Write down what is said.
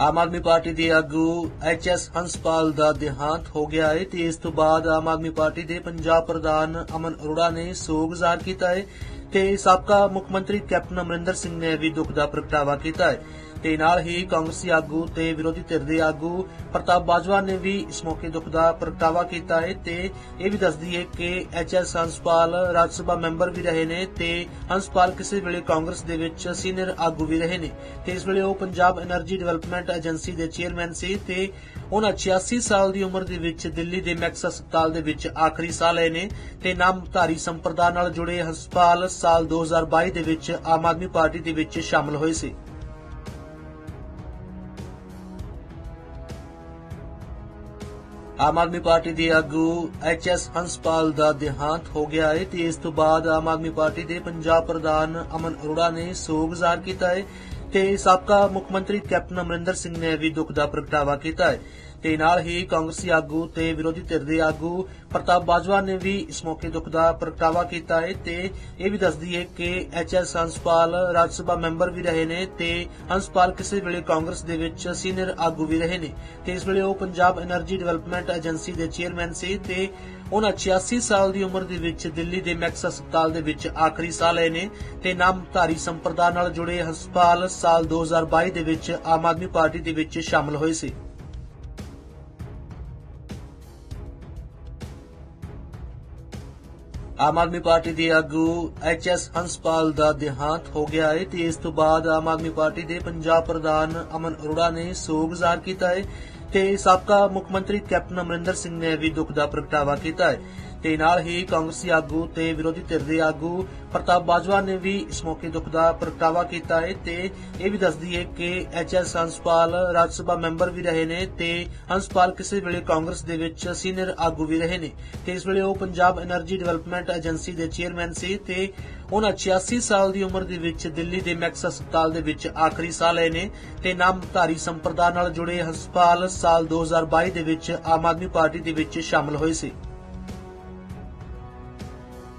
Aam Aadmi party ਦੇ ਆਗੂ H S Hanspal ਦਾ ਦੇਹਾਂਤ ਹੋ ਗਿਆ ਹੈ ਤੇ ਇਸ ਤੋਂ ਬਾਅਦ ਆਮ ਆਦਮੀ ਪਾਰਟੀ ਦੇ ਪੰਜਾਬ ਪ੍ਰਧਾਨ ਅਮਨ ਅਰੋੜਾ ਨੇ ਸੋਗ ਜ਼ਾਹਰ ਕੀਤਾ ਹੈ ਤੇ ਸਾਬਕਾ ਮੁੱਖ ਮੰਤਰੀ ਕੈਪਟਨ ਅਮਰਿੰਦਰ ਸਿੰਘ ਨੇ ਵੀ ਦੁੱਖ ਦਾ ਪ੍ਰਗਟਾਵਾ ਕੀਤਾ ਹੈ। ਤੇ ਨਾਲ ਹੀ ਕਾਂਗਰਸੀ ਆਗੂ ਤੇ ਵਿਰੋਧੀ ਧਿਰ ਦੇ ਆਗੂ ਪ੍ਰਤਾਪ ਬਾਜਵਾ ਨੇ ਵੀ ਇਸ ਮੌਕੇ ਦੁੱਖ ਦਾ ਪ੍ਰਗਟਾਵਾ ਕੀਤਾ ਹੈ ਤੇ ਇਹ ਵੀ ਦੱਸਦੀ ਹੈ ਕਿ H S Hanspal Rajya Sabha member ਵੀ ਰਹੇ ਨੇ ਤੇ ਹੰਸਪਾਲ ਕਿਸੇ ਵੇਲੇ ਕਾਂਗਰਸ ਦੇ ਵਿੱਚ ਸੀਨੀਅਰ ਆਗੂ ਵੀ ਰਹੇ ਨੇ। ਤੇ ਇਸ ਵੇਲੇ ਉਹ ਪੰਜਾਬ એનર્ਜੀ ਡਿਵੈਲਪਮੈਂਟ ਏਜੰਸੀ ਦੇ ਚੇਅਰਮੈਨ ਸੀ ਤੇ ਉਹਨਾਂ 86 ਸਾਲ ਦੀ ਉਮਰ ਦੇ ਵਿੱਚ ਦਿੱਲੀ ਦੇ ਮੈਕਸ ਹਸਪਤਾਲ ਦੇ ਵਿੱਚ ਆਖਰੀ ਸਾਹ ਲਏ ਨੇ ਤੇ ਨਾਮਧਾਰੀ ਸੰਪਰਦਾ ਨਾਲ ਜੁੜੇ ਹਸਪਤਾਲ ਸਾਲ 2022 ਦੇ ਵਿੱਚ ਆਮ ਆਦਮੀ ਪਾਰਟੀ ਦੇ ਵਿੱਚ ਸ਼ਾਮਲ ਹੋਏ ਸੀ। ਆਮ ਆਦਮੀ ਪਾਰਟੀ ਦੇ ਆਗੂ ਐਚ ਐਸ ਹੰਸਪਾਲ ਦਾ ਦੇਹਾਂਤ ਹੋ ਗਿਆ ਹੈ ਤੇ ਇਸ ਤੋਂ ਬਾਅਦ ਆਮ ਆਦਮੀ ਪਾਰਟੀ ਦੇ ਪੰਜਾਬ ਪ੍ਰਧਾਨ ਅਮਨ ਅਰੋੜਾ ਨੇ ਸੋਗ ਜ਼ਾਹਰ ਕੀਤਾ ਹੈ ਤੇ ਸਾਬਕਾ ਮੁੱਖ ਮੰਤਰੀ ਕੈਪਟਨ ਅਮਰਿੰਦਰ ਸਿੰਘ ਨੇ ਵੀ ਦੁੱਖ ਦਾ ਪ੍ਰਗਟਾਵਾ ਕੀਤਾ ਹੈ। ਤੇ ਨਾਲ ਹੀ ਕਾਂਗਰਸੀ ਆਗੂ ਤੇ ਵਿਰੋਧੀ ਧਿਰ ਦੇ ਆਗੂ ਪ੍ਰਤਾਪ ਬਾਜਵਾ ਨੇ ਵੀ ਇਸ ਮੌਕੇ ਦੁੱਖ ਦਾ ਪ੍ਰਗਟਾਵਾ ਕੀਤਾ ਹੈ ਤੇ ਇਹ ਵੀ ਦੱਸਦੀ ਹੈ ਕਿ ਐਚਐਸ ਹੰਸਪਾਲ ਰਾਜ ਸਭਾ ਮੈਂਬਰ ਵੀ ਰਹੇ ਨੇ ਤੇ ਹੰਸਪਾਲ ਕਿਸੇ ਵੇਲੇ ਕਾਂਗਰਸ ਦੇ ਵਿੱਚ ਸੀਨੀਅਰ ਆਗੂ ਵੀ ਰਹੇ ਨੇ। ਤੇ ਇਸ ਵੇਲੇ ਉਹ ਪੰਜਾਬ એનર્ਜੀ ਡਿਵੈਲਪਮੈਂਟ ਏਜੰਸੀ ਦੇ ਚੇਅਰਮੈਨ ਸੀ ਤੇ ਉਹਨਾਂ 86 ਸਾਲ ਦੀ ਉਮਰ ਦੇ ਵਿੱਚ ਦਿੱਲੀ ਦੇ ਮੈਕਸ ਹਸਪਤਾਲ ਦੇ ਵਿੱਚ ਆਖਰੀ ਸਾਹ ਲਏ ਨੇ ਤੇ ਨਾਮਧਾਰੀ ਸੰਪਰਦਾ ਨਾਲ ਜੁੜੇ ਹਸਪਤਾਲ ਸਾਲ 2022 ਦੇ ਵਿੱਚ ਆਮ ਆਦਮੀ ਪਾਰਟੀ ਦੇ ਵਿੱਚ ਸ਼ਾਮਲ ਹੋਏ ਸੀ। ਆਮ ਆਦਮੀ ਪਾਰਟੀ ਦੇ ਆਗੂ ਐਚ ਐਸ ਹੰਸਪਾਲ ਦਾ ਦੇਹਾਂਤ ਹੋ ਗਿਆ ਹੈ ਤੇ ਇਸ ਤੋਂ ਬਾਅਦ ਆਮ ਆਦਮੀ ਪਾਰਟੀ ਦੇ ਪੰਜਾਬ ਪ੍ਰਧਾਨ ਅਮਨ ਅਰੋੜਾ ਨੇ ਸੋਗ ਜ਼ਾਹਰ ਕੀਤਾ ਹੈ ਤੇ ਸਾਬਕਾ ਮੁੱਖ ਮੰਤਰੀ ਕੈਪਟਨ ਅਮਰਿੰਦਰ ਸਿੰਘ ਨੇ ਵੀ ਦੁੱਖ ਦਾ ਪ੍ਰਗਟਾਵਾ ਕੀਤਾ ਹੈ ਤੇ ਨਾਲ ਹੀ ਕਾਂਗਰਸੀ ਆਗੂ ਤੇ ਵਿਰੋਧੀ ਧਿਰ ਦੇ ਆਗੂ ਪ੍ਰਤਾਪ ਬਾਜਵਾ ਨੇ ਵੀ ਇਸ ਮੌਕੇ ਦੁੱਖ ਦਾ ਪ੍ਰਗਟਾਵਾ ਕੀਤਾ ਹੈ ਤੇ ਇਹ ਵੀ ਦੱਸਦੀ ਹੈ ਕਿ ਐਚਐਸ ਹੰਸਪਾਲ ਰਾਜ ਸਭਾ ਮੈਂਬਰ ਵੀ ਰਹੇ ਨੇ ਤੇ ਹੰਸਪਾਲ ਕਿਸੇ ਵੇਲੇ ਕਾਂਗਰਸ ਦੇ ਵਿੱਚ ਸੀਨੀਅਰ ਆਗੂ ਵੀ ਰਹੇ ਨੇ ਤੇ ਇਸ ਵੇਲੇ ਉਹ ਪੰਜਾਬ એનર્ਜੀ ਡਿਵੈਲਪਮੈਂਟ ਏਜੰਸੀ ਦੇ ਚੇਅਰਮੈਨ ਸੀ ਤੇ ਉਹਨਾਂ 86 ਸਾਲ ਦੀ ਉਮਰ ਦੇ ਵਿੱਚ ਦਿੱਲੀ ਦੇ ਮੈਕਸ ਹਸਪਤਾਲ ਦੇ ਵਿੱਚ ਆਖਰੀ ਸਾਹ ਲਏ ਨੇ ਤੇ ਨਾਮਧਾਰੀ ਸੰਪਰਦਾ ਨਾਲ ਜੁੜੇ ਹਸਪਤਾਲ ਸਾਲ 2022 ਦੇ ਵਿੱਚ ਆਮ ਆਦਮੀ ਪਾਰਟੀ ਦੇ ਵਿੱਚ ਸ਼ਾਮਲ ਹੋਏ ਸੀ।